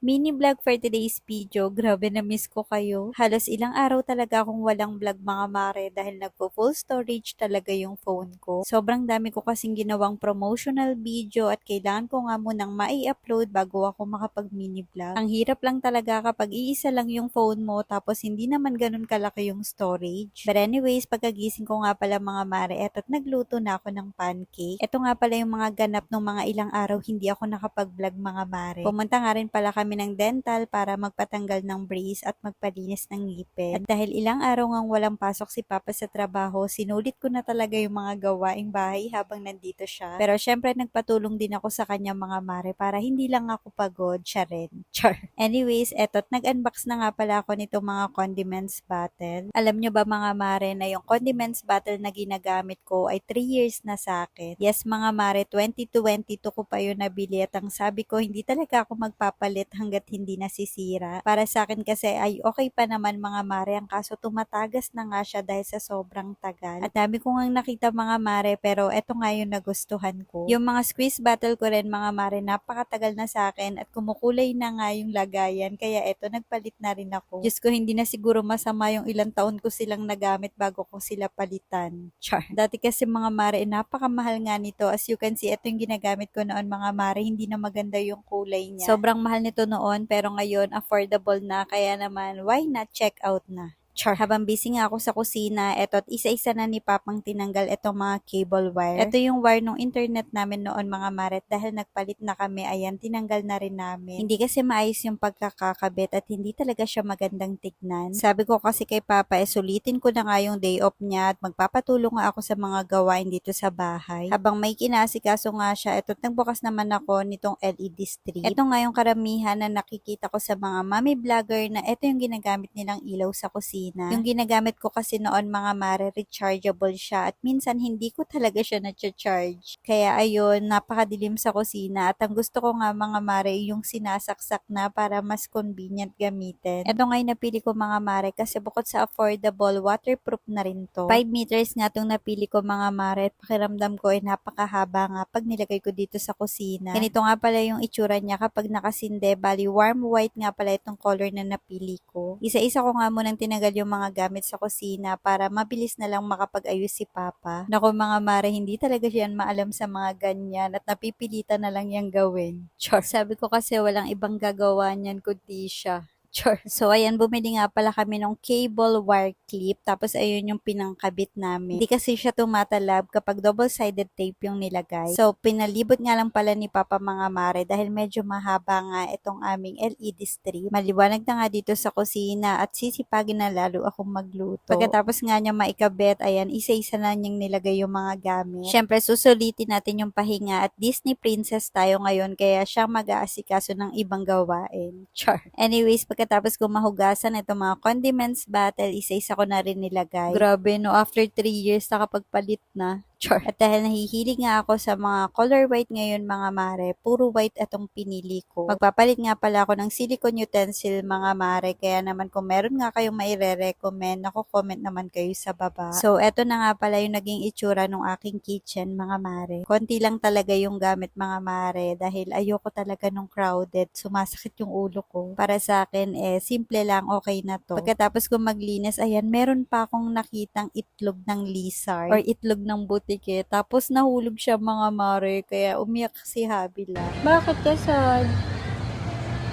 Mini vlog for today's video. Grabe na miss ko kayo. Halos ilang araw talaga akong walang vlog mga mare dahil nagpo full storage talaga yung phone ko. Sobrang dami ko kasing ginawang promotional video at kailangan ko nga munang mai-upload bago ako makapag mini vlog. Ang hirap lang talaga kapag iisa lang yung phone mo tapos hindi naman ganun kalaki yung storage. But anyways, pagkagising ko nga pala mga mare, eto't nagluto na ako ng pancake. Ito nga pala yung mga ganap ng mga ilang araw hindi ako nakapag-vlog mga mare. Pumunta nga rin pala kami ng dental para magpatanggal ng brace at magpalinis ng ngipin. At dahil ilang araw ngang walang pasok si Papa sa trabaho, sinulit ko na talaga yung mga gawaing bahay habang nandito siya. Pero syempre nagpatulong din ako sa kanya mga mare para hindi lang ako pagod, siya rin. Char. Anyways, eto't nag-unbox na nga pala ako nitong mga condiments bottle. Alam nyo ba mga mare na yung condiments bottle na ginagamit ko ay 3 years na sa akin. Yes mga mare, 2022 ko pa yun nabili at ang sabi ko hindi talaga ako magpapalit hanggat hindi nasisira. Para sa akin kasi ay okay pa naman mga mare, ang kaso tumatagas na nga siya dahil sa sobrang tagal. At dami ko nga nakita mga mare pero eto nga yung nagustuhan ko. Yung mga squeeze bottle ko rin mga mare, napakatagal na sa akin at kumukulay na nga yung lagayan kaya eto nagpalit na rin ako. Diyos ko hindi na siguro masama yung ilang taon ko silang nagamit bago ko sila palitan. Char. Dati kasi mga mare, napakamahal nga nito. As you can see, ito yung ginagamit ko noon mga mare, hindi na maganda yung kulay niya. Sobrang mahal nito noon pero ngayon affordable na kaya naman why not check out na. Char. Habang busy nga ako sa kusina, eto at isa-isa na ni Papang tinanggal itong mga cable wire. Ito yung wire ng internet namin noon mga maret dahil nagpalit na kami, ayan, tinanggal na rin namin. Hindi kasi maayos yung pagkakakabit at hindi talaga siya magandang tignan. Sabi ko kasi kay Papa, eh, sulitin ko na nga yung day off niya at magpapatulong nga ako sa mga gawain dito sa bahay. Habang may kinasikaso nga siya, eto nagbukas naman ako nitong LED strip. Ito nga yung karamihan na nakikita ko sa mga mommy vlogger na ito yung ginagamit nilang ilaw sa kusina. Yung ginagamit ko kasi noon mga mare, rechargeable siya at minsan hindi ko talaga siya na-charge. Kaya ayun, napakadilim sa kusina at ang gusto ko nga mga mare yung sinasaksak na para mas convenient gamitin. Ito nga napili ko mga mare kasi bukod sa affordable, waterproof na rin to. 5 meters nga itong napili ko mga mare at pakiramdam ko ay napakahaba nga pag nilagay ko dito sa kusina. Ganito nga pala yung itsura niya kapag nakasinde, bali warm white nga pala itong color na napili ko. Isa-isa ko nga munang tinagal yung mga gamit sa kusina para mabilis na lang makapag-ayos si Papa. Nako mga mare, hindi talaga yan maalam sa mga ganyan at napipilitan na lang yang gawin. Char. Sabi ko kasi walang ibang gagawa niyan kundi siya. Char. So, ayan, bumili nga pala kami ng cable wire clip. Tapos, ayun yung pinangkabit namin. Hindi kasi siya tumatalab kapag double-sided tape yung nilagay. So, pinalibot nga lang pala ni Papa mga mare dahil medyo mahaba nga itong aming LED strip. Maliwanag na nga dito sa kusina at sisipagin na lalo akong magluto. Pagkatapos nga niya maikabit, ayan, isa-isa na niyang nilagay yung mga gamit. Siyempre, susulitin natin yung pahinga at Disney princess tayo ngayon kaya siya mag-aasikaso ng ibang gawain. Char. Anyways, pagkatapos ko mahugasan itong mga condiments bottle, isa-isa ko na rin nilagay. Grabe no, after 3 years nakapagpalit na. Char. At dahil nahihilig nga ako sa mga color white ngayon mga mare, puro white itong pinili ko. Magpapalit nga pala ako ng silicone utensil mga mare, kaya naman kung meron nga kayong maire-recommend, ako comment naman kayo sa baba. So, eto na nga pala yung naging itsura ng aking kitchen mga mare. Konti lang talaga yung gamit mga mare dahil ayoko talaga nung crowded, sumasakit yung ulo ko. Para sa akin, eh, simple lang, okay na to. Pagkatapos ko maglinis, ayan, meron pa akong nakitang itlog ng lizard or itlog ng butike. Tapos nahulog siya mga mare, kaya umiyak si Habila. Bakit ka?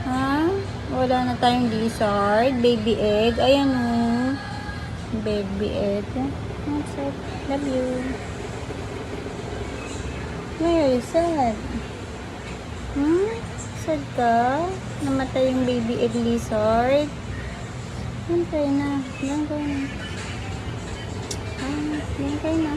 Ha? Wala na tayong lizard, baby egg. Ayan o. Baby egg. What's up? Love you. Why are you sad? Hmm? Sad ka? Namatay yung baby egg lizard? Yan kayo na. Kayo na. Ah, yan kayo na.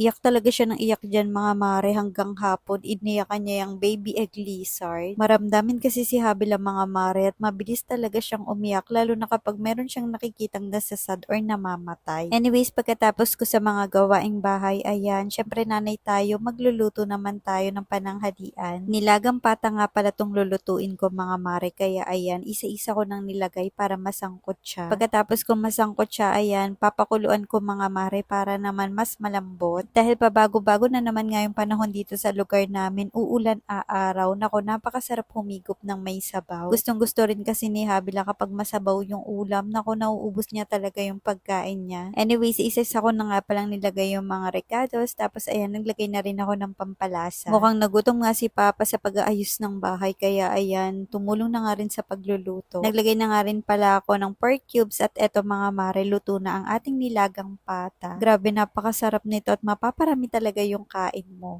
Iyak talaga siya ng iyak dyan mga mare hanggang hapon. Iniyakan niya yung baby egg lizard. Maramdamin kasi si Habil ang mga mare at mabilis talaga siyang umiyak lalo na kapag meron siyang nakikitang nasasad or namamatay. Anyways, pagkatapos ko sa mga gawaing bahay, ayan, syempre nanay tayo, magluluto naman tayo ng pananghalian. Nilagang pata nga pala tong lulutuin ko mga mare, kaya ayan, isa-isa ko nang nilagay para masangkot siya. Pagkatapos kong masangkot siya, ayan, papakuluan ko mga mare para naman mas malambot. Dahil pabago-bago na naman nga yung panahon dito sa lugar namin, uulan aaraw. Nako, napakasarap humigop ng may sabaw. Gustong gusto rin kasi ni Habila kapag masabaw yung ulam. Nako, nauubos niya talaga yung pagkain niya. Anyways, isa-isa ko na nga palang nilagay yung mga recados. Tapos ayan, naglagay na rin ako ng pampalasa. Mukhang nagutom nga si Papa sa pag-aayos ng bahay. Kaya ayan, tumulong na nga rin sa pagluluto. Naglagay na nga rin pala ako ng pork cubes at eto mga mare, luto na ang ating nilagang pata. Grabe, napakasarap nito at mapaparami talaga yung kain mo.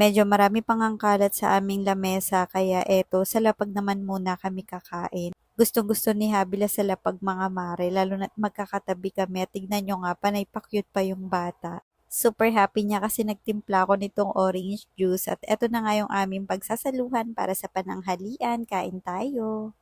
Medyo marami pang ang kalat sa aming lamesa kaya eto, sa lapag naman muna kami kakain. Gustong gusto ni Habila sa lapag mga mare, lalo na't magkakatabi kami at tignan nyo nga, panay pa-cute pa yung bata. Super happy niya kasi nagtimpla ako nitong orange juice at eto na nga yung aming pagsasaluhan para sa pananghalian. Kain tayo!